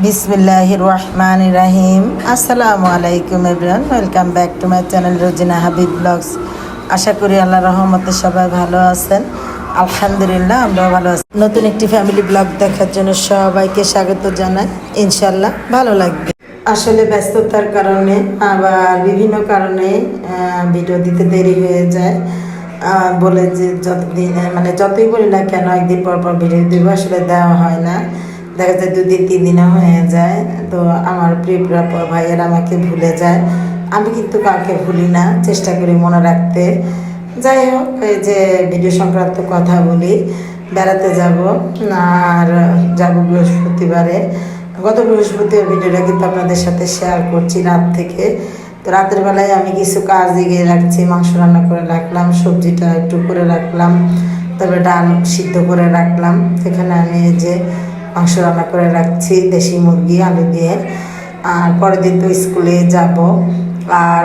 বিসমিল্লাহ রহমান রাহিম। আসসালামু আলাইকুম everyone, welcome back to my channel Rozina Habib blogs. আশা করি আল্লাহ রহমতে সবাই ভালো আছেন। আলহামদুলিল্লাহ, আমরাও ভালো আছি। নতুন একটি ফ্যামিলি ব্লগ দেখার জন্য সবাইকে স্বাগত জানাই। ইনশাল্লাহ ভালো লাগবে। আসলে ব্যস্ততার কারণে, আবার বিভিন্ন কারণে ভিডিও দিতে দেরি হয়ে যায়। বলে যে যতদিন মানে যতই বলি না কেন, একদিন পর পর ভিডিও দেবো, আসলে দেওয়া হয় না। দেখা যায় দুদিন, তিন দিনও হয়ে যায়, তো আমার প্রিয় ভাইয়ের আমাকে ভুলে যায়। আমি কিন্তু কাউকে ভুলি না, চেষ্টা করি মনে রাখতে। যাই হোক, এই যে ভিডিও সংক্রান্ত কথা বলি, বেড়াতে যাব, আর যাব বৃহস্পতিবারে। গত বৃহস্পতিবার ভিডিওটা কিন্তু আপনাদের সাথে শেয়ার করছি রাত থেকে। তো রাতের বেলায় আমি কিছু কাজ এগিয়ে রাখছি, মাংস রান্না করে রাখলাম, সবজিটা একটু করে রাখলাম তারপরে ডাল সিদ্ধ করে রাখলাম। সেখানে আমি যে মাংস রান্না করে রাখছি, দেশি মুরগি, আলু দিয়ে। আর পরের দিন তো স্কুলে যাব। আর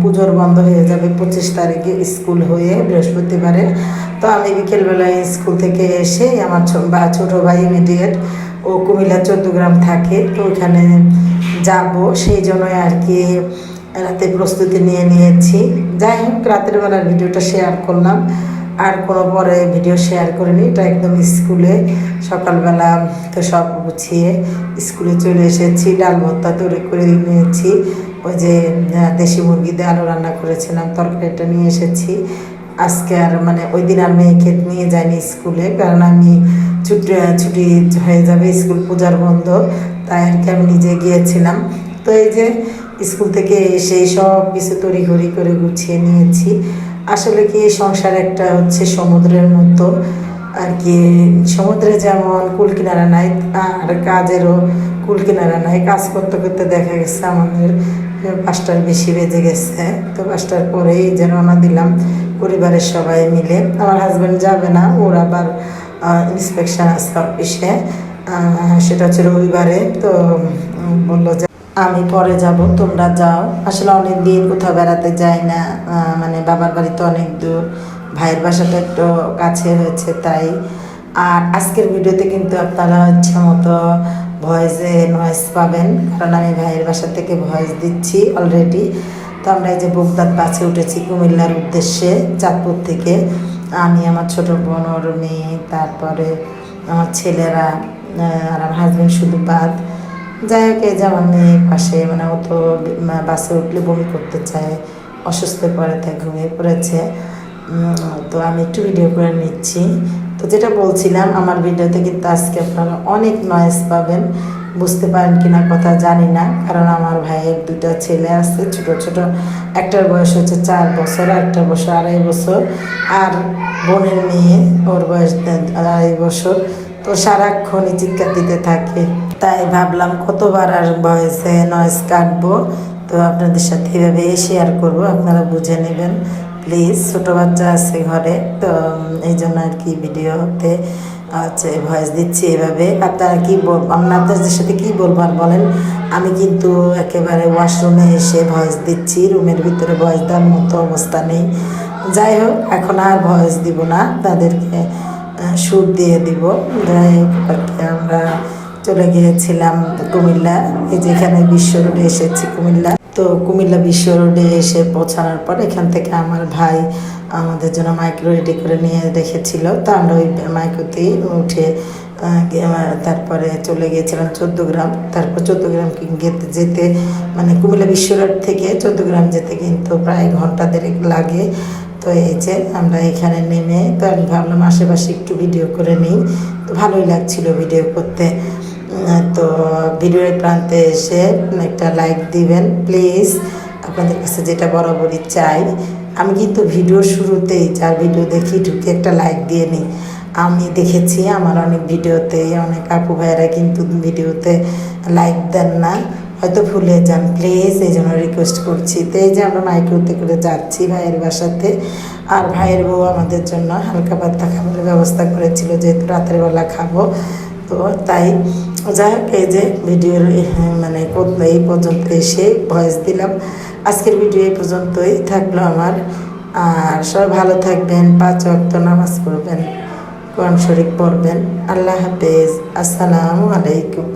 পুজোর বন্ধ হয়ে যাবে পঁচিশ তারিখে স্কুল হয়ে বৃহস্পতিবারে। তো আমি বিকেলবেলায় স্কুল থেকে এসে আমার ছোটো ভাই ইমিডিয়েট, ও কুমিল্লা চৌদ্দগ্রাম থাকে, তো ওখানে যাব। সেই জন্যই আর কি রাতে প্রস্তুতি নিয়ে নিয়েছি। যাই হোক, রাতের বেলার ভিডিওটা শেয়ার করলাম। আর কোনো পরে ভিডিও শেয়ার করে করিনি। এটা একদম স্কুলে, সকালবেলা তো সব গুছিয়ে স্কুলে চলে এসেছি। ডাল ভর্তা তৈরি করে নিয়েছি। ওই যে দেশি মুরগি দিয়ে আলু রান্না করেছিলাম, তরকারিটা নিয়ে এসেছি। আজকে আর মানে ওই দিন আর মেয়েকে নিয়ে যাইনি স্কুলে, কারণ আমি ছুটি ছুটি হয়ে যাবে, স্কুল পূজার বন্ধ, তাই আর কি আমি নিজে গিয়েছিলাম। তো এই যে, স্কুল থেকে এসে সব কিছু তড়িঘড়ি করে গুছিয়ে নিয়েছি। আসলে কি সংসার একটা হচ্ছে সমুদ্রের মতো? আর কি সমুদ্রে যেমন কুল কিনারা নাই, আর কাজেরও কুল কিনারা নাই। কাজ করতে করতে দেখা গেছে আমাদের পাঁচটার বেশি বেজে গেছে। তো পাঁচটার পরেই যে রওনা দিলাম পরিবারের সবাই মিলে। আমার হাজব্যান্ড যাবে না, ওর আবার ইন্সপেকশন আছে অফিসে সেটা হচ্ছে রবিবারে। তো বলল যে আমি পরে যাব, তোমরা যাও। আসলে অনেক দিন কোথাও বেড়াতে যাই না মানে বাবার বাড়ি তো অনেক দূর, ভাইয়ের বাসাটা একটু কাছে হয়েছে তাই। আর আজকের ভিডিওতে কিন্তু আপনারা ইচ্ছা মতো ভয়েসে নয়েস পাবেন, কারণ আমি ভাইয়ের বাসা থেকে ভয়েস দিচ্ছি অলরেডি তো আমরা এই যে বগদাদ বাসে উঠেছি কুমিল্লার উদ্দেশ্যে চাঁদপুর থেকে। আমি, আমার ছোট বোন, ওর মেয়ে, তারপরে আমার ছেলেরা আর আমার হাজব্যান্ড শুধু বাদ। যাই হোক, এই যে মেয়ে পাশে মানে ও তো বাসে উঠলে বমি করতে চায়, অসুস্থ পড়ে তাই ঘুমিয়ে পড়েছে। তো আমি একটু ভিডিও করে নিচ্ছি। তো যেটা বলছিলাম, আমার ভিডিওতে কিন্তু আজকে আপনারা অনেক নয়েজ পাবেন। বুঝতে পারেন কিনা কথা জানি না, কারণ আমার ভাইয়ের দুটা ছেলে আছে, ছোট ছোট। একটার বয়স হচ্ছে চার বছর একটার বয়স আড়াই বছর। আর বোনের মেয়ে, ওর বয়স আড়াই বছর। তো সারাক্ষণই চিৎকার দিতে থাকে। তাই ভাবলাম কতবার আর ভয়েসে নয়েজ কাটবো। তো আপনাদের সাথে এভাবে শেয়ার করব, আপনারা বুঝে নেবেন। প্লিজ ছোটো বাচ্চা আছে ঘরে, তো এই জন্য আর কি ভিডিওতে হচ্ছে ভয়েস দিচ্ছি এভাবে। আপনারা কি বল আপনাদের সাথে কী বলব আর বলেন? আমি কিন্তু একেবারে ওয়াশরুমে এসে ভয়েস দিচ্ছি, রুমের ভিতরে ভয়েস দেওয়ার মতো অবস্থা নেই। যাই হোক, এখন আর ভয়েস দিব না, তাদেরকে সুর দিয়ে দিব। যাই হোক আমরা চলে গিয়েছিলাম কুমিল্লা, এই যে এখানে বিশ্ব রোডে এসেছি কুমিল্লা। তো কুমিল্লা বিশ্ব রোডে এসে পৌঁছানোর পর এখান থেকে আমার ভাই আমাদের জন্য মাইক্রো রেডি করে নিয়ে রেখেছিল। তো আমরা ওই মাইক্রোতেই উঠে তারপরে চলে গিয়েছিলাম চোদ্দ গ্রাম তারপর চোদ্দ গ্রাম যেতে মানে কুমিল্লা বিশ্ব রোড থেকে চোদ্দ গ্রাম যেতে কিন্তু প্রায় ঘণ্টা দেড়েক লাগে। তো এই যে আমরা এখানে নেমে, তো আমি ভাবলাম আশেপাশে একটু ভিডিও করে নিই। তো ভালোই লাগছিল ভিডিও করতে। তো ভিডিওর প্রান্তে এসে একটা লাইক দিবেন প্লিজ আপনাদের কাছে যেটা বরাবরই চাই, আমি কিন্তু ভিডিও শুরুতেই যার ভিডিও দেখি ঢুকে একটা লাইক দিয়ে নিই। আমি দেখেছি আমার অনেক ভিডিওতে, অনেক আপু ভাইয়েরা কিন্তু ভিডিওতে লাইক দেন না। হয়তো ভুলে যান প্লিজ এই জন্য রিকোয়েস্ট করছি। তো এই যে আমরা মাইক্রোতে করে যাচ্ছি ভাইয়ের বাসাতে, আর ভাইয়ের বউ আমাদের জন্য হালকা পাতলা খাবারের ব্যবস্থা করেছিল, যেহেতু রাতের বেলা খাব। তো তাই যাই হোক, এই যে ভিডিওর মানে এই পর্যন্ত এসে ভয়েস দিলাম। আজকের ভিডিও এই পর্যন্তই থাকল আমার। আর সবাই ভালো থাকবেন, পাঁচ অক্ত নামাজ পড়বেন, কোরআন শরীফ পড়বেন। আল্লাহ হাফেজ। আসসালামু আলাইকুম।